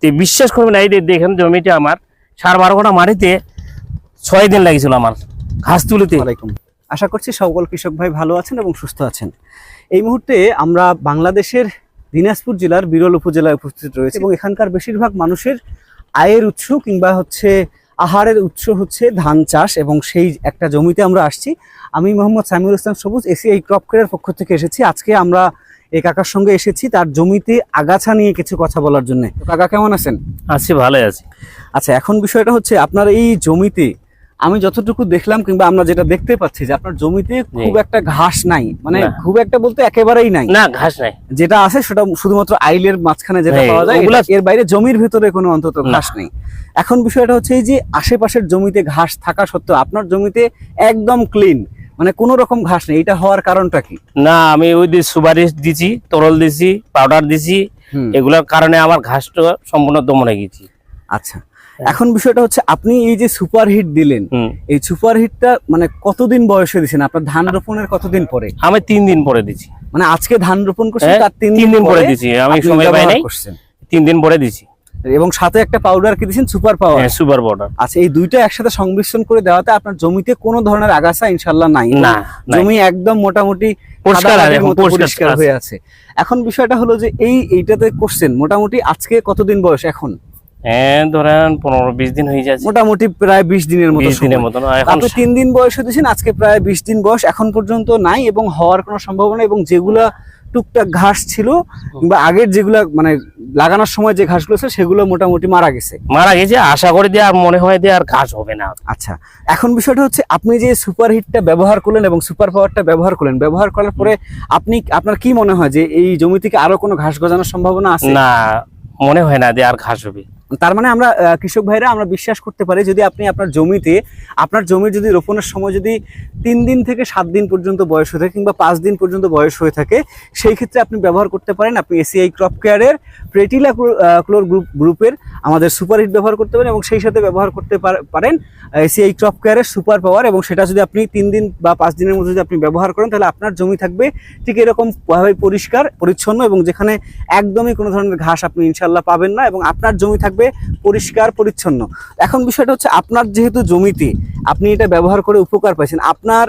তো বিশ্বাস করবেন এই দেখেন জমিটা আমার, সার বারো ঘণ্টা মাটিতে ছয় দিন লাগিয়েছিল আমার, ঘাস তুলিতে। আশা করছি সকল কৃষক ভাই ভালো আছেন এবং সুস্থ আছেন। এই মুহূর্তে আমরা বাংলাদেশের দিনাজপুর জেলার বিরল উপজেলায় উপস্থিত রয়েছে এবং এখানকার বেশিরভাগ মানুষের আয়ের উৎস কিংবা হচ্ছে আহারের উৎস হচ্ছে ধান চাষ এবং সেই একটা জমিতে আমরা আসছি। আমি মোহাম্মদ সামিউল ইসলাম সবুজ, এসিআই ক্রপ কেয়ারের পক্ষ থেকে এসেছি। আজকে আমরা এই কাকার সঙ্গে এসেছি তার জমিতে আগাছা নিয়ে কিছু কথা বলার জন্য। কাকা কেমন আছেন? আছি ভালোই আছি। আচ্ছা এখন বিষয়টা হচ্ছে আপনার এই জমিতে আমি যতটুকু দেখলাম কিংবা আমরা যেটা দেখতে পাচ্ছি যে আপনার জমিতে খুব একটা ঘাস নাই মানে খুব একটা বলতে একেবারেই নাই। না ঘাস নাই। যেটা আছে সেটা শুধুমাত্র আইলের মাঝখানে যেটা হ্যাঁ, পাওয়া যায় এর বাইরে জমির ভেতরে কোনো অন্তত ঘাস নেই। এখন বিষয়টা হচ্ছে এই যে আশেপাশের জমিতে ঘাস থাকা সত্ত্বেও আপনার জমিতে একদম ক্লিন মানে কোনো রকম ঘাস নেই। এটা হওয়ার কারণটা কি? না আমি ওই সুপারিশ দিছি তরল দিছি পাউডার দিছি। এগুলোর কারণে আমার ঘাসটা সম্পূর্ণ দমনে গেছি। আচ্ছা। এখন বিষয়টা হচ্ছে আপনি এই যে সুপার হিট দিলেন এই সুপার হিটটা মানে কতদিন বয়সে দিয়েছেন আপনার ধান রোপণের কতদিন পরে? আমি তিন দিন পরে দিছি। মানে আজকে ধান রোপণ করছেন হ্যাঁ, তার তিন দিন পরে পরে দিছি। আমি সময় পাই নাই। তিন দিন পরে দিছি। এবং সাথে একটা পাউডার কি দিয়েছেন? সুপার পাওয়ার হ্যাঁ সুপার পাউডার আচ্ছা এই দুইটা একসাথে সংমিশ্রণ করে দেওয়াতে আপনার জমিতে কোনো ধরনের আগাছা ইনশাল্লাহ নাই। না জমি একদম মোটামুটি পরিষ্কার। হয়ে আছে। এখন বিষয়টা হলো যে এই এইটাতে করছেন মোটামুটি আজকে কতদিন বয়স এখন? হ্যাঁ ধরেন পনেরো বিশ দিন হয়ে যাচ্ছে। মোটামুটি প্রায় বিশ দিনের মতো দিনের সময়। আপনি তিন দিন বয়সে দিয়েছেন আজকে প্রায় বিশ দিন বয়স এখন পর্যন্ত নাই এবং হওয়ার কোনো সম্ভাবনা এবং যেগুলা টুকটাক ঘাস ছিল কিংবা আগের যেগুলো মানে লাগানোর সময় যে ঘাসগুলো ছিল সেগুলো মোটামুটি মারা গেছে। মারা গেছে আশা করে দিয়ে আর মনে হয় দিয়ে আর ঘাস হবে না। আচ্ছা এখন বিষয়টা হচ্ছে আপনি যে সুপার হিটটা ব্যবহার করলেন এবং সুপার পাওয়ারটা ব্যবহার করলেন ব্যবহার করার পরে আপনি আপনার কি মনে হয় যে এই জমি থেকে আরও কোনো ঘাস গজানোর সম্ভাবনা আছে? না মনে হয় না যে আর ঘাস হবে। তার মানে আমরা কৃষক ভাইরা আমরা বিশ্বাস করতে পারি যদি আপনি আপনার জমিতে, আপনার জমির যদি রোপণের সময় যদি তিন দিন থেকে সাত দিন পর্যন্ত বয়স হয়ে থাকে কিংবা পাঁচ দিন পর্যন্ত বয়স হয়ে থাকে, সেই ক্ষেত্রে আপনি ব্যবহার করতে পারেন। আপনি এসিআই ক্রপ কেয়ারের প্রেটিলা ক্লোর গ্রুপ, গ্রুপের আমাদের সুপার হিট ব্যবহার করতে পারেন এবং সেই সাথে ব্যবহার করতে পার- পারেন এসিআই ক্রপ কেয়ারের সুপার পাওয়ার এবং সেটা যদি আপনি তিন দিন বা পাঁচ দিনের মধ্যে যদি আপনি ব্যবহার করেন, তাহলে আপনার জমি থাকবে ঠিক এরকম ভাবে পরিষ্কার, পরিচ্ছন্ন এবং যেখানে একদমই কোনো ধরনের ঘাস আপনি ইনশাল্লাহ পাবেন না এবং আপনার জমি থাকবে পরিষ্কার পরিচ্ছন্ন। এখন বিষয়টা হচ্ছে আপনার যেহেতু জমিতে আপনি এটা ব্যবহার করে উপকার পাইছেন আপনার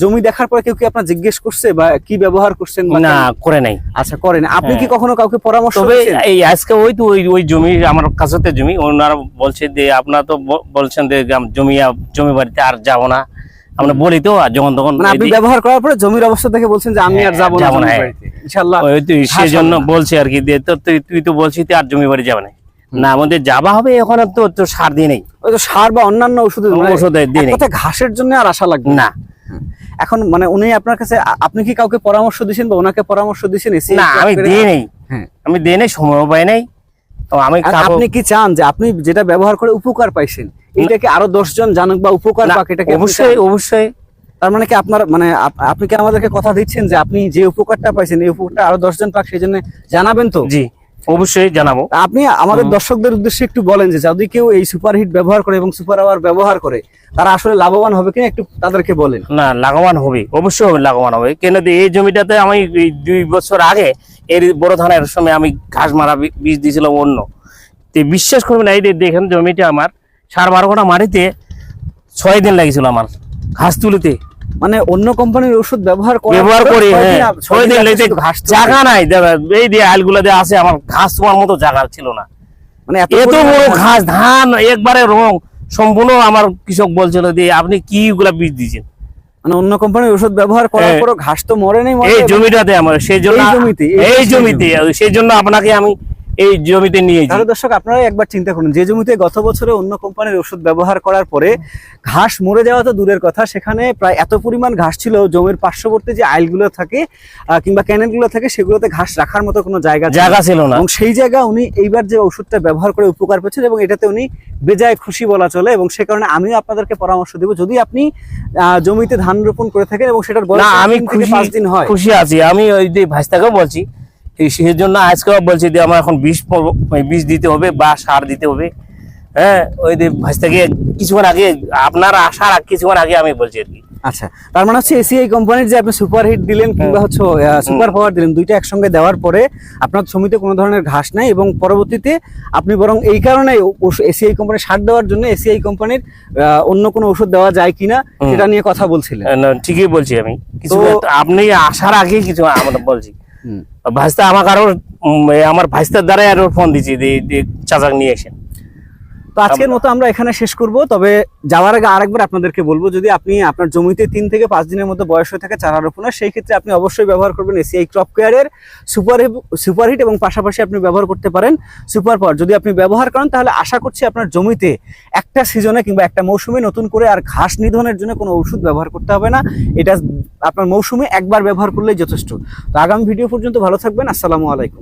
জমি দেখার পরে কেউ কি আপনার জিজ্ঞেস করছে বা কি ব্যবহার করছেন না করে নাই। আচ্ছা করেন। আপনি কি হ্যাঁ। কখনো কাউকে পরামর্শ তবে এই আজকে ওই তো ওই ওই জমি আমার কাছেতে জমি ওনারা বলছে যে আপনারা তো বলছেন যে জমি জমি বাড়িতে আর যাব না। আমরা বলি তো আর যখন তখন মানে আপনি ব্যবহার করার পরে জমির অবস্থা দেখে বলছেন যে আমি আর হ্যাঁ, যাব না হ্যাঁ। ইনশাআল্লাহ ওই তো সেই জন্য বলছে আর কি তুই তো বলছিস তুই আর জমি বাড়ি যাবে না। না আমাদের যাবা হবে এখন তো তো সার দিয়ে নেই। ওই তো সার বা অন্যান্য ওষুধ ওষুধ দিয়ে নেই। ঘাসের জন্য আর আশা লাগবে না। এখন মানে উনি আপনার কাছে আপনি কি কাউকে পরামর্শ দিয়েছেন বা ওনাকে পরামর্শ দিয়েছেন না আমি দিয়ে নেই। হ্যাঁ। আমি দিয়ে নেই সময় পাই নাই। আমি আপনি কি চান যে আপনি যেটা ব্যবহার করে উপকার পাইছেন এটাকে আরও দশ জন জানুক বা উপকার পাক এটাকে অবশ্যই অবশ্যই। তার মানে কি আপনার মানে আপনি কি আমাদেরকে কথা দিচ্ছেন যে আপনি যে উপকারটা পাইছেন এই উপকারটা আরও দশ জন পাক সেই জন্য জানাবেন তো? জি। অবশ্যই জানাব। আপনি আমাদের দর্শকদের উদ্দেশ্যে একটু বলেন যে যদি কেউ এই সুপার হিট ব্যবহার করে এবং সুপার আওয়ার ব্যবহার করে তারা আসলে লাভবান হবে কিনা একটু তাদেরকে বলেন। না লাভবান হবে অবশ্যই হবে লাভবান হবে। কেন এই জমিটাতে আমি দুই বছর আগে এর বড় ধানের সময় আমি ঘাস মারা বীজ দিয়েছিলাম অন্য। তো বিশ্বাস করবেন এই যে দেখেন জমিটা আমার সার বারো ঘণ্টা মাটিতে ছয় দিন লাগিয়েছিল আমার ঘাস তুলিতে। মানে অন্য কোম্পানির ওষুধ ব্যবহার করার ব্যবহার করি ছয় হ্যাঁ। দিন লেগে ঘাস জায়গা নাই এই যে আলগুলা দিয়ে আছে আমার ঘাস তোমার মতো জায়গা ছিল না। মানে এত বড় ঘাস- ঘাস ধান একবারে রং সম্পূর্ণ আমার কৃষক বলছিল যে আপনি কি গুলা বীজ দিয়েছেন? মানে অন্য কোম্পানির ওষুধ ব্যবহার করার হ্যাঁ। পরও ঘাস তো মরে নেই এই জমিটাতে আমার সেই জন্য এই জমিতে, এই জমিতে সেই জন্য আপনাকে আমি এই জমিতে নিয়ে তাহলে দর্শক আপনারা একবার চিন্তা করুন যে জমিতে গত বছরে অন্য কোম্পানির ওষুধ ব্যবহার করার পরে ঘাস মরে যাওয়া তো দূরের কথা সেখানে প্রায় এত পরিমাণ ঘাস ছিল জমির পার্শ্ববর্তী যে আইলগুলো থাকে কিংবা ক্যানেলগুলো থাকে সেগুলোতে ঘাস রাখার মতো কোনো জায়গা জায়গা ছিল না। এবং সেই জায়গা উনি এইবার যে ওষুধটা ব্যবহার করে উপকার পেয়েছেন এবং এটাতে উনি বেজায় খুশি বলা চলে এবং সে কারণে আমিও আপনাদেরকে পরামর্শ দেব যদি আপনি আহ, জমিতে ধান রোপণ করে থাকেন এবং সেটার আমি খুশি পাঁচ দিন হয়। খুশি আছি। আমি ওই যে ভাইস্তাকেও বলছি সেই জন্য আজকেও বলছি যে আমার এখন বিষ বিষ দিতে হবে বা সার দিতে হবে। হ্যাঁ ওই যে ভাইস্তাকে কিছুক্ষণ আগে আপনার আসার কিছুক্ষণ আগে আমি বলছি আর কি। আচ্ছা তার মানে হচ্ছে এসিআই কোম্পানির যে আপনি সুপার হিট দিলেন কিংবা হচ্ছে সুপার পাওয়ার দিলেন দুইটা একসঙ্গে দেওয়ার পরে আপনার জমিতে কোনো ধরনের ঘাস নাই এবং পরবর্তীতে আপনি বরং এই কারণে এসিআই সার দেওয়ার জন্য এসিআই কোম্পানির অন্য কোনো ওষুধ দেওয়া যায় কিনা সেটা নিয়ে কথা বলছিলেন। ঠিকই বলছি আমি। কিছু আপনি আসার আগে কিছু আমরা বলছি। ভাইস্তা আমাকে আরও আমার ভাইস্তার দ্বারাই আরও ফোন দিচ্ছি চাচাক নিয়ে এসেন তো আজকের মতো আমরা এখানে শেষ করব। তবে যাওয়ার আগে আরেকবার আপনাদেরকে বলব যদি আপনি আপনার জমিতে তিন থেকে পাঁচ দিনের মধ্যে বয়স হয়ে থাকে চারা রোপণের সেই ক্ষেত্রে আপনি অবশ্যই ব্যবহার করবেন এসিআই ক্রপ কেয়ারের সুপার সুপারহিট এবং পাশাপাশি আপনি ব্যবহার করতে পারেন সুপার পাওয়ার। যদি আপনি ব্যবহার করেন তাহলে আশা করছি আপনার জমিতে একটা সিজনে কিংবা একটা মৌসুমে নতুন করে আর ঘাস নিধনের জন্য কোনো ওষুধ ব্যবহার করতে হবে না। এটা আপনার মৌসুমে একবার ব্যবহার করলেই যথেষ্ট। তো আগামী ভিডিও পর্যন্ত ভালো থাকবেন। আসসালামু আলাইকুম।